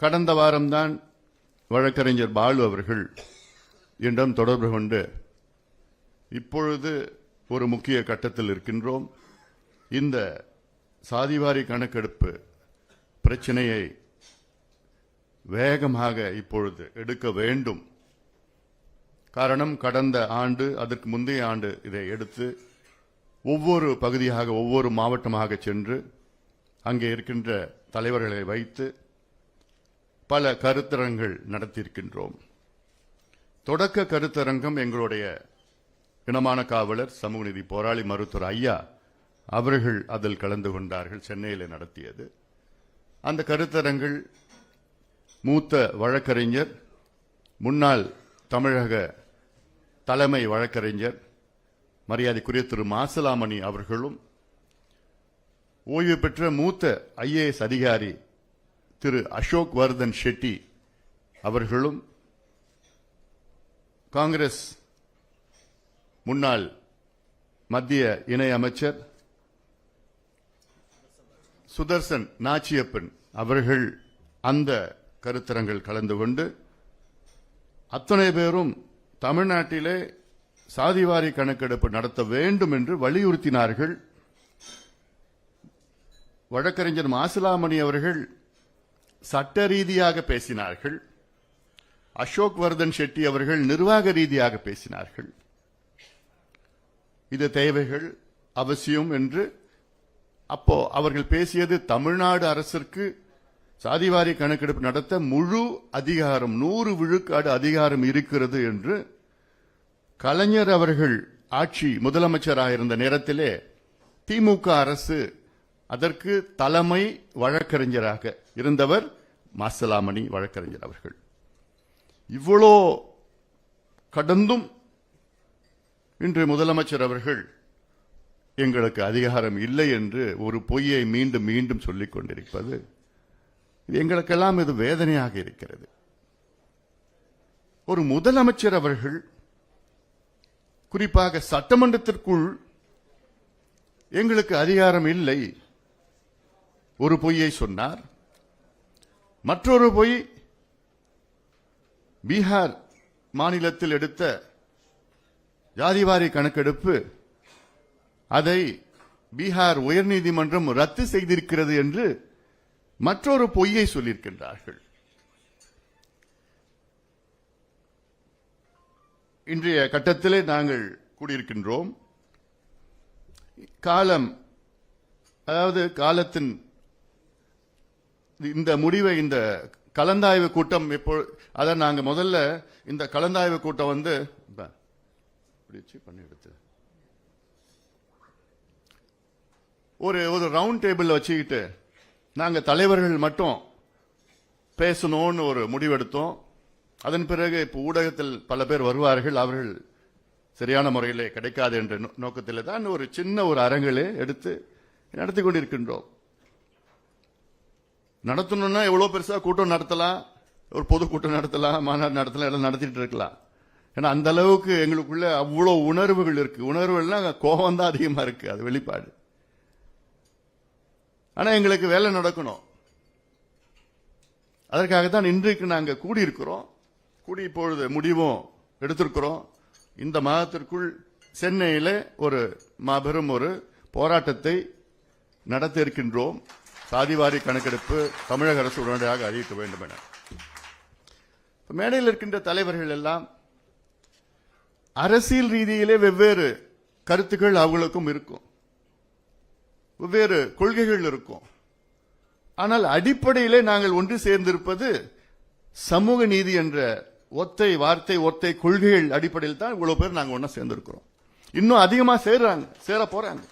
கடந்த வாரம்தான் வழக்கறிஞர் பாலு அவர்கள் என்னிடம் தொடர்பு கொண்டு இப்பொழுது ஒரு முக்கிய கட்டத்தில் இருக்கின்றோம். இந்த சாதிவாரி கணக்கெடுப்பு பிரச்சனையை வேகமாக இப்பொழுது எடுக்க வேண்டும். காரணம் கடந்த ஆண்டு அதற்கு முந்தைய ஆண்டு இதை எடுத்து ஒவ்வொரு பகுதியாக ஒவ்வொரு மாவட்டமாக சென்று அங்கே இருக்கின்ற தலைவர்களை வைத்து பல கருத்தரங்கள் நடத்தியிருக்கின்றோம். தொடக்க கருத்தரங்கம் எங்களுடைய இனமான காவலர் சமூக நீதி போராளி மருத்துவர் ஐயா அவர்கள் அதில் கலந்து கொண்டார்கள் சென்னையில் நடத்தியது. அந்த கருத்தரங்கள் மூத்த வழக்கறிஞர் முன்னாள் தமிழக தலைமை வழக்கறிஞர் மரியாதைக்குரிய திரு மாசலாமணி அவர்களும் ஓய்வு பெற்ற மூத்த ஐஏஎஸ் அதிகாரி திரு அசோக் வர்தன் ஷெட்டி அவர்களும் காங்கிரஸ் முன்னாள் மத்திய இணை அமைச்சர் சுதர்சன் நாச்சியப்பன் அவர்கள் அந்த கருத்தரங்கள் கலந்து கொண்டு அத்தனை பேரும் தமிழ்நாட்டிலே சாதிவாரி கணக்கெடுப்பு நடத்த வேண்டும் என்று வலியுறுத்தினார்கள். வழக்கறிஞர் மாசிலாமணி அவர்கள் சட்ட ரீதியாக பேசினார்கள். அசோக் வர்தன் ஷெட்டி அவர்கள் நிர்வாக ரீதியாக பேசினார்கள். இது தேவைகள் அவசியம் என்று அப்போ அவர்கள் பேசியது தமிழ்நாடு அரசிற்கு சாதிவாரி கணக்கெடுப்பு நடத்த முழு அதிகாரம் நூறு விழுக்காடு அதிகாரம் இருக்கிறது என்று கலைஞர் அவர்கள் ஆட்சி முதலமைச்சராக இருந்த நேரத்திலே திமுக அரசு அதற்கு தலைமை வழக்கறிஞராக இருந்தவர் மாசலாமணி வழக்கறிஞர் அவர்கள். இவ்வளோ கடந்தும் இன்று முதலமைச்சர் அவர்கள் எங்களுக்கு அதிகாரம் இல்லை என்று ஒரு பொய்யை மீண்டும் மீண்டும் சொல்லிக் கொண்டிருப்பது இது எங்களுக்கெல்லாம் இது வேதனையாக இருக்கிறது. ஒரு முதலமைச்சர் அவர்கள் குறிப்பாக சட்டமன்றத்திற்குள் எங்களுக்கு அதிகாரம் இல்லை ஒரு பொய்யை சொன்னார். மற்றொரு பொய் பீகார் மாநிலத்தில் எடுத்த ஜாதிவாரி கணக்கெடுப்பு அதை பீகார் உயர்நீதிமன்றம் ரத்து செய்திருக்கிறது என்று மற்றொரு பொய்யை சொல்லியிருக்கின்றார்கள். இன்றைய கட்டத்திலே நாங்கள் கூடியிருக்கின்றோம். காலம் அதாவது காலத்தின் இந்த முடிவை இந்த கலந்தாய்வு கூட்டம் இப்போ அதை நாங்கள் முதல்ல இந்த கலந்தாய்வு கூட்டம் வந்து பண்ணி எடுத்து. ஒரு ஒரு ரவுண்ட் டேபிள் வச்சுக்கிட்டு நாங்கள் தலைவர்கள் மட்டும் பேசணும்னு ஒரு முடிவெடுத்தோம். அதன் பிறகு இப்போ ஊடகத்தில் பல பேர் வருவார்கள். அவர்கள் சரியான முறையிலே கிடைக்காது என்ற நோ- தான் ஒரு சின்ன ஒரு அரங்கிலே எடுத்து நடத்தி கொண்டிருக்கின்றோம். நடத்தணும்னா எவ்வளோ பெருசாக கூட்டம் நடத்தலாம்? ஒரு பொது கூட்டம் நடத்தலாம் மாநாடு நடத்தலாம் எல்லாம் நடத்திட்டு இருக்கலாம். ஏன்னா அந்த அளவுக்கு எங்களுக்குள்ள அவ்வளோ உணர்வுகள் இருக்கு. உணர்வுகள்னா கோபம் தான் அதிகமாக இருக்கு. அது வெளிப்பாடு. ஆனால் எங்களுக்கு வேலை நடக்கணும். அதற்காக தான் இன்றைக்கு நாங்கள் கூடியிருக்கிறோம். கூடி இப்பொழுது முடிவும் எடுத்திருக்கிறோம். இந்த மாதத்திற்குள் சென்னையில் ஒரு மாபெரும் ஒரு போராட்டத்தை நடத்த இருக்கின்றோம் சாதிவாரி கணக்கெடுப்பு தமிழக அரசு உடனடியாக அறிவிக்க வேண்டும் என. மேடையில் இருக்கின்ற தலைவர்கள் எல்லாம் அரசியல் ரீதியிலே வெவ்வேறு கருத்துக்கள் அவங்களுக்கும் இருக்கும். வெவ்வேறு கொள்கைகள் இருக்கும். ஆனால் அடிப்படையிலே நாங்கள் ஒன்று சேர்ந்திருப்பது சமூக நீதி என்ற ஒத்தை வார்த்தை ஒத்தை கொள்கைகள் அடிப்படையில் தான் இவ்வளவு பேர் நாங்க ஒன்றா சேர்ந்திருக்கிறோம். இன்னும் அதிகமாக சேர்றாங்க சேர போறாங்க.